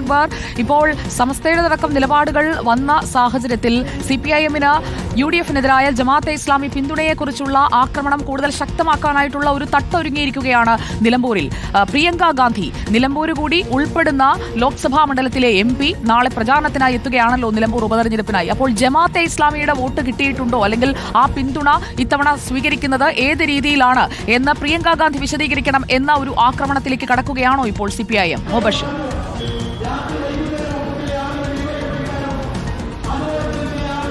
അക്ബർ. ഇപ്പോൾ സമസ്തയുടെതടക്കം നിലപാടുകൾ വന്ന സാഹചര്യത്തിൽ സി പി ഐ എമ്മിന് യു ഡി എഫിനെതിരായ ജമാഅത്തെ ഇസ്ലാമി പിന്തുണയെക്കുറിച്ചുള്ള ആക്രമണം കൂടുതൽ ശക്തമാക്കാനായിട്ടുള്ള ഒരു തട്ടൊരുങ്ങിയിരിക്കുകയാണ് നിലമ്പൂരിൽ. പ്രിയങ്ക ഗാന്ധി നിലമ്പൂർ കൂടി ഉൾപ്പെടുന്ന ലോക്സഭാ മണ്ഡലത്തിലെ എം പി നാളെ പ്രചാരണത്തിനായി എത്തുകയാണല്ലോ നിലമ്പൂർ ഉപതെരഞ്ഞെടുപ്പിനായി. അപ്പോൾ ജമാഅത്തെ ഇസ്ലാമിയുടെ വോട്ട് കിട്ടിയിട്ടുണ്ടോ? അല്ലെങ്കിൽ ആ പിന്തുണ ഇത്തവണ സ്വീകരിക്കുന്നത് ഏത് രീതിയിലാണ്? എന്ന് പ്രിയങ്ക ഗാന്ധി വിശദീകരിക്കണം എന്ന ഒരു ആക്രമണത്തിലേക്ക് കടക്കുകയാണോ ഇപ്പോൾ C P I M Mubashir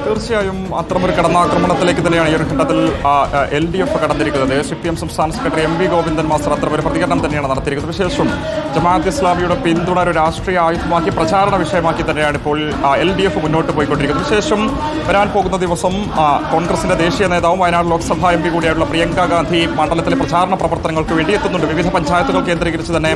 തീർച്ചയായും അത്തരമൊരു കടന്നാക്രമണത്തിലേക്ക് തന്നെയാണ് ഈ ഒരു ഘട്ടത്തിൽ എൽ ഡി എഫ് കടന്നിരിക്കുന്നത്. സി പി എം സംസ്ഥാന secretary M V Govindan master അത്തരമൊരു പ്രതികരണം തന്നെയാണ് നടത്തിയിരിക്കുന്നത്. വിശേഷം ജമാഅത്ത് ഇസ്ലാമിയുടെ പിന്തുണ ഒരു രാഷ്ട്രീയ ആയുധമാക്കി പ്രചാരണ വിഷയമാക്കി തന്നെയാണ് ഇപ്പോൾ എൽ ഡി എഫ് മുന്നോട്ട് പോയിക്കൊണ്ടിരിക്കുന്നത്. വിശേഷം വരാൻ പോകുന്ന ദിവസം കോൺഗ്രസിന്റെ ദേശീയ നേതാവും വയനാട് ലോക്സഭാ എം പി കൂടിയായിട്ടുള്ള പ്രിയങ്ക ഗാന്ധി മണ്ഡലത്തിലെ പ്രചാരണ പ്രവർത്തനങ്ങൾക്ക് വേണ്ടി എത്തുന്നുണ്ട്. വിവിധ പഞ്ചായത്തുകൾ കേന്ദ്രീകരിച്ച് തന്നെ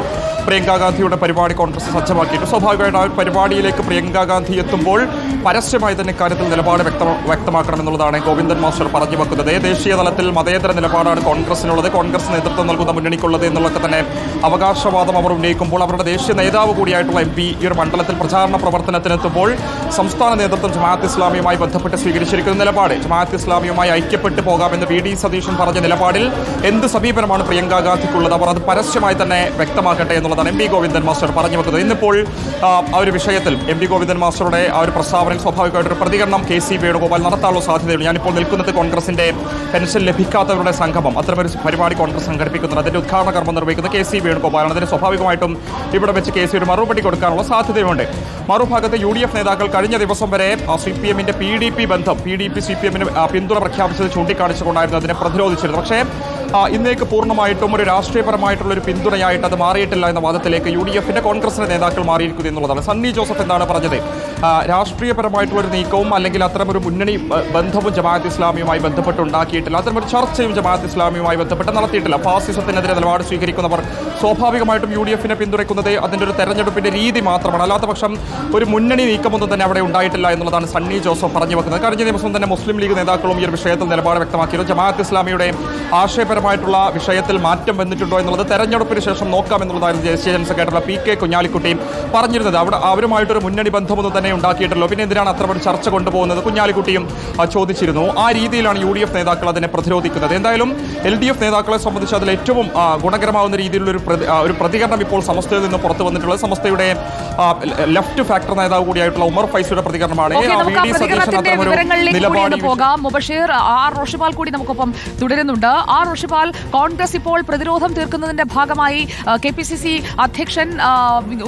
പ്രിയങ്ക ഗാന്ധിയുടെ പരിപാടി കോൺഗ്രസ് സജ്ജമാക്കിയിട്ട് സ്വാഭാവികമായിട്ട് ആ പരിപാടിയിലേക്ക് പ്രിയങ്ക ഗാന്ധി എത്തുമ്പോൾ പരസ്യമായി തന്നെ കാര്യത്തിൽ നിലപാട് വ്യക്ത വ്യക്തമാക്കണമെന്നുള്ളതാണ് ഗോവിന്ദൻ മാസ്റ്റർ പറഞ്ഞു വെക്കുന്നത് ദേശീയ തലത്തിൽ മതേതര നിലപാടാണ് കോൺഗ്രസിനുള്ളത്. കോൺഗ്രസ് നേതൃത്വം നൽകുന്ന മുന്നണിക്കുള്ളത് എന്നുള്ളതൊക്കെ തന്നെ അവകാശവാദം അവർ ഉന്നയിക്കുമ്പോൾ അവരുടെ ദേശീയ നേതാവ് കൂടിയായിട്ടുള്ള എം പി ഈ ഒരു മണ്ഡലത്തിൽ പ്രചാരണ പ്രവർത്തനത്തിനെത്തുമ്പോൾ സംസ്ഥാന നേതൃത്വം ജമാഅത്ത് ഇസ്ലാമിയുമായി ബന്ധപ്പെട്ട് സ്വീകരിച്ചിരിക്കുന്ന നിലപാട്. ജമാഅത്ത് ഇസ്ലാമിയുമായി ഐക്യപ്പെട്ടു പോകാമെന്ന് വി ഡി സതീശൻ പറഞ്ഞ നിലപാടിൽ എന്ത് സമീപനമാണ് പ്രിയങ്ക ഗാന്ധിക്കുള്ളത്? അവർ അത് പരസ്യമായി തന്നെ വ്യക്തമാക്കട്ടെ എന്നുള്ളതാണ് എം പി ഗോവിന്ദൻ മാസ്റ്റർ പറഞ്ഞു വെക്കുന്നത് ഇന്നിപ്പോൾ ആ ഒരു വിഷയത്തിൽ എം പി ഗോവിന്ദൻ മാസ്റ്ററുടെ ആ ഒരു പ്രസ്താവനയിൽ സ്വാഭാവികമായിട്ടൊരു പ്രതികരണം കെ സി വേണുഗോപാൽ നടത്താനുള്ള സാധ്യതയുണ്ട് ഞാനിപ്പോൾ നിൽക്കുന്നത് കോൺഗ്രസിന്റെ പെൻഷൻ ലഭിക്കാത്തവരുടെ സംഗമം. അത്തരമൊരു പരിപാടി കോൺഗ്രസ് സംഘടിപ്പിക്കുന്നത് അതിന്റെ ഉദ്ഘാടന കർമ്മം നിർവഹിക്കുന്നത് കെ സി വേണുഗോപാലാണ്. അതിന് സ്വാഭാവികമായിട്ടും ഇവിടെ വെച്ച് കെ സി ഒരു മറുപടി കൊടുക്കാനുള്ള സാധ്യതയുണ്ട്. മറുഭാഗത്ത് യു ഡി എഫ് നേതാക്കൾ കഴിഞ്ഞ ദിവസം വരെ സി പി എമ്മിന്റെ പി ഡി പി ബന്ധം P D P C P എമ്മിന് പിന്തുണ പ്രഖ്യാപിച്ചത് ചൂണ്ടിക്കാണിച്ചുകൊണ്ടായിരുന്നു അതിനെ പ്രതിരോധിച്ചിരുന്നത്. പക്ഷേ ഇന്നേക്ക് പൂർണമായിട്ടും ഒരു രാഷ്ട്രീയപരമായിട്ടുള്ള ഒരു പിന്തുണയായിട്ട് അത് മാറിയിട്ടില്ല എന്ന വാദത്തിലേക്ക് യു ഡി എഫിന്റെ കോൺഗ്രസിന്റെ നേതാക്കൾ മാറിയിരിക്കുന്നു എന്നുള്ളതാണ്. സണ്ണി ജോസഫ് എന്താണ് പറഞ്ഞത്? രാഷ്ട്രീയപരമായിട്ടുള്ള ഒരു നീക്കവും അല്ലെങ്കിൽ അത്തരമൊരു മുന്നണി ബന്ധവും ജമാഅത്ത് ഇസ്ലാമിയുമായി ബന്ധപ്പെട്ട് ഉണ്ടാക്കിയിട്ടില്ല അത്തരമൊരു ചർച്ചയും ജമാഅത്ത് ഇസ്ലാമിയുമായി ബന്ധപ്പെട്ട് നടത്തിയിട്ടില്ല. ഫാസിസത്തിനെതിരെ നിലപാട് സ്വീകരിക്കുന്നവർ സ്വാഭാവികമായിട്ടും യു ഡി എഫിനെ പിന്തുണയ്ക്കുന്നത് അതിന്റെ ഒരു തെരഞ്ഞെടുപ്പിന്റെ രീതി മാത്രമാണ്. അല്ലാത്ത പക്ഷം ഒരു മുന്നണി നീക്കമൊന്നും തന്നെ അവിടെ ഉണ്ടായിട്ടില്ല എന്നുള്ളതാണ് സണ്ണി ജോസഫ് പറഞ്ഞു വെക്കുന്നത്. കഴിഞ്ഞ ദിവസം തന്നെ മുസ്ലിം ലീഗ് നേതാക്കളും ഈ ഒരു വിഷയത്തിൽ നിലപാട് വ്യക്തമാക്കിയിരുന്നു. ജമാഅത്ത് ഇസ്ലാമിയുടെ ആശയപരമായിട്ടുള്ള വിഷയത്തിൽ മാറ്റം വന്നിട്ടുണ്ടോ എന്നുള്ളത് തെരഞ്ഞെടുപ്പിന് ശേഷം നോക്കാം എന്നുള്ളതായിരുന്നു ദേശീയ ജനറൽ സെക്രട്ടറി പി കെ കുഞ്ഞാലിക്കുട്ടിയും പറഞ്ഞിരുന്നത്. അവിടെ അവരുമായിട്ടൊരു മുന്നണി ബന്ധമൊന്നും തന്നെ ഉണ്ടാക്കിയിട്ടല്ലോ പിന്നെ എന്തിനാണ് അത്തരമൊരു ചർച്ച കൊണ്ടുപോകുന്നത്? കുഞ്ഞാലിക്കുട്ടിയും ചോദിച്ചിരുന്നു. ആ രീതിയിലാണ് യു ഡി എഫ് നേതാക്കൾ അതിനെ പ്രതിരോധിക്കുന്നത്. എന്തായാലും എൽ ഡി എഫ് നേതാക്കളെ സംബന്ധിച്ച് അതിൽ ഏറ്റവും ഗുണകരമാവുന്ന രീതിയിലുള്ള ഒരു ഒരു പ്രതികരണം ഇപ്പോൾ സമസ്തയിൽ നിന്ന് പുറത്തു വന്നിട്ടുള്ളത് സമസ്തയുടെ ലെഫ്റ്റ് ഫാക്ടർ നേതാവ് കൂടിയായിട്ടുള്ള ഉമർ ഫൈസിയുടെ പ്രതികരണമാണ്. പോകാം. മുബഷീർ ആർ റോഷിപാൽ കൂടി നമുക്കൊപ്പം തുടരുന്നുണ്ട്. ആർ റോഷിപാൽ കോൺഗ്രസ് ഇപ്പോൾ പ്രതിരോധം തീർക്കുന്നതിന്റെ ഭാഗമായി കെ പി സി സി അധ്യക്ഷൻ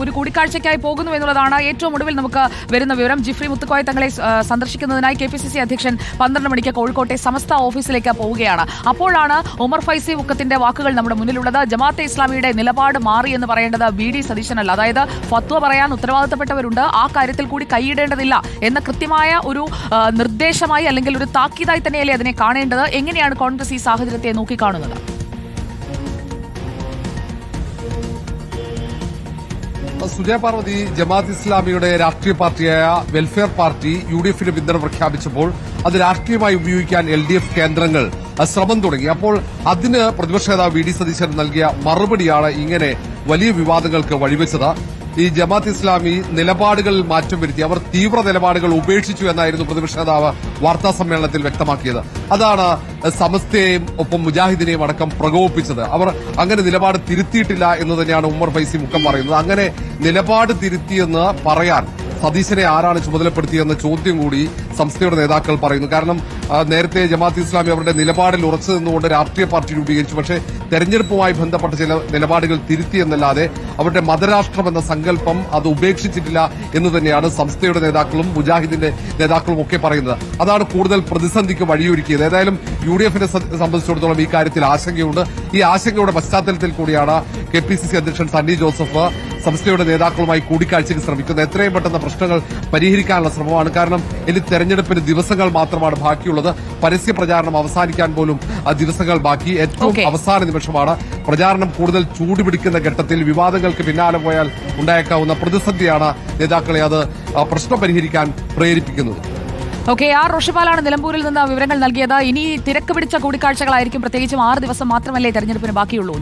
ഒരു കൂടിക്കാഴ്ചയ്ക്കായി പോകുന്നു എന്നുള്ളതാണ് ഏറ്റവും ഒടുവിൽ നമുക്ക് വരുന്ന വിവരം ജിഫ്രി മുത്തുക്കോയ തങ്ങളെ സന്ദർശിക്കുന്നതിനായി കെ പി സി സി അധ്യക്ഷൻ പന്ത്രണ്ട് മണിക്ക് കോഴിക്കോട്ടെ സമസ്ത ഓഫീസിലേക്ക് പോവുകയാണ്. അപ്പോഴാണ് ഉമർ ഫൈസി മുക്കത്തിന്റെ വാക്കുകൾ നമ്മുടെ മുന്നിലുള്ളത്. ജമാഅത്തെ ഇസ്ലാമിയുടെ നിലപാട് മാറി എന്ന് പറയേണ്ടത് വി ഡി സതീശനല്ല. അതായത് ഫത്വ പറയാൻ ഉത്തരവാദിത്തപ്പെട്ടവരുണ്ട്. ആ കാര്യത്തിൽ കൂടി കൈയിടേണ്ടതില്ല എന്ന കൃത്യമായ ഒരു നിർദ്ദേശമായി അല്ലെങ്കിൽ ഒരു താക്കീതായി തന്നെയല്ലേ അതിനെ കാണേണ്ടത്? എങ്ങനെയാണ് കോൺഗ്രസ് ഈ സാഹചര്യത്തെ നോക്കിക്കാണുന്നത്? സുജയ പാർവതി ജമാഅത്ത് ഇസ്ലാമിയുടെ രാഷ്ട്രീയ പാർട്ടിയായ വെൽഫെയർ പാർട്ടി യു ഡി എഫിന് പിന്തുണ പ്രഖ്യാപിച്ചപ്പോൾ അത് രാഷ്ട്രീയമായി ഉപയോഗിക്കാൻ എൽ ഡി എഫ് കേന്ദ്രങ്ങൾ ശ്രമം തുടങ്ങി. അപ്പോൾ അതിന് പ്രതിപക്ഷ നേതാവ് വി ഡി സതീശൻ നൽകിയ മറുപടിയാണ് ഇങ്ങനെ വലിയ വിവാദങ്ങൾക്ക് വഴിവെച്ചത്. ഈ ജമാത്ത് ഇസ്ലാമി നിലപാടുകളിൽ മാറ്റം വരുത്തി. അവർ തീവ്ര നിലപാടുകൾ ഉപേക്ഷിച്ചു എന്നായിരുന്നു പ്രതിപക്ഷ നേതാവ് വാർത്താ സമ്മേളനത്തിൽ വ്യക്തമാക്കിയത്. അതാണ് സമസ്തയെയും ഒപ്പം മുജാഹിദിനെയും അടക്കം പ്രകോപിപ്പിച്ചത്. അവർ അങ്ങനെ നിലപാട് തിരുത്തിയിട്ടില്ല എന്ന് തന്നെയാണ് ഉമ്മർ ഫൈസി മുഖം പറയുന്നത്. അങ്ങനെ നിലപാട് തിരുത്തിയെന്ന് പറയാൻ സതീശനെ ആരാണ് ചുമതലപ്പെടുത്തിയെന്ന ചോദ്യം കൂടി സംസ്ഥയുടെ നേതാക്കൾ പറയുന്നു. കാരണം നേരത്തെ ജമാഅത്ത് ഇസ്ലാമി അവരുടെ നിലപാടിൽ ഉറച്ചു നിന്നുകൊണ്ട് രാഷ്ട്രീയ പാർട്ടി രൂപീകരിച്ചു. പക്ഷേ തെരഞ്ഞെടുപ്പുമായി ബന്ധപ്പെട്ട ചില നിലപാടുകൾ തിരുത്തിയെന്നല്ലാതെ അവരുടെ മതരാഷ്ട്രം എന്ന സങ്കല്പം അത് ഉപേക്ഷിച്ചിട്ടില്ല എന്ന് തന്നെയാണ് സംസ്ഥയുടെ നേതാക്കളും മുജാഹിദിന്റെ നേതാക്കളും ഒക്കെ പറയുന്നത്. അതാണ് കൂടുതൽ പ്രതിസന്ധിക്ക് വഴിയൊരുക്കിയത്. ഏതായാലും യു ഡി എഫിനെ സംബന്ധിച്ചിടത്തോളം ഈ കാര്യത്തിൽ ആശങ്കയുണ്ട്. ഈ ആശങ്കയുടെ പശ്ചാത്തലത്തിൽ കൂടിയാണ് കെ പി സി സി അധ്യക്ഷൻ സണ്ണി ജോസഫ് സംസ്ഥയുടെ നേതാക്കളുമായി കൂടിക്കാഴ്ചയ്ക്ക് ശ്രമിക്കുന്നത് എത്രയും പെട്ടെന്ന് പ്രശ്നങ്ങൾ പരിഹരിക്കാനുള്ള ശ്രമമാണ്. കാരണം ഇനി തെരഞ്ഞെടുപ്പിന് ദിവസങ്ങൾ മാത്രമാണ് ബാക്കിയുള്ളത്. പരസ്യ പ്രചാരണം അവസാനിക്കാൻ പോലും ആ ദിവസങ്ങൾ ബാക്കി. ഏറ്റവും. അവസാന നിമിഷമാണ് പ്രചാരണം കൂടുതൽ ചൂടുപിടിക്കുന്ന ഘട്ടത്തിൽ വിവാദങ്ങൾക്ക് പിന്നാലെ പോയാൽ ഉണ്ടായേക്കാവുന്ന പ്രതിസന്ധിയാണ് നേതാക്കളെ അത് പ്രശ്നം പരിഹരിക്കാൻ പ്രേരിപ്പിക്കുന്നത്. ഓക്കെ ആർ റോഷിപാലാണ് നിലമ്പൂരിൽ നിന്ന് വിവരങ്ങൾ നൽകിയത്. ഇനി തിരക്ക് പിടിച്ച കൂടിക്കാഴ്ചകളായിരിക്കും. പ്രത്യേകിച്ചും ആറ് ദിവസം മാത്രമല്ലേ തെരഞ്ഞെടുപ്പിന് ബാക്കിയുള്ളൂ.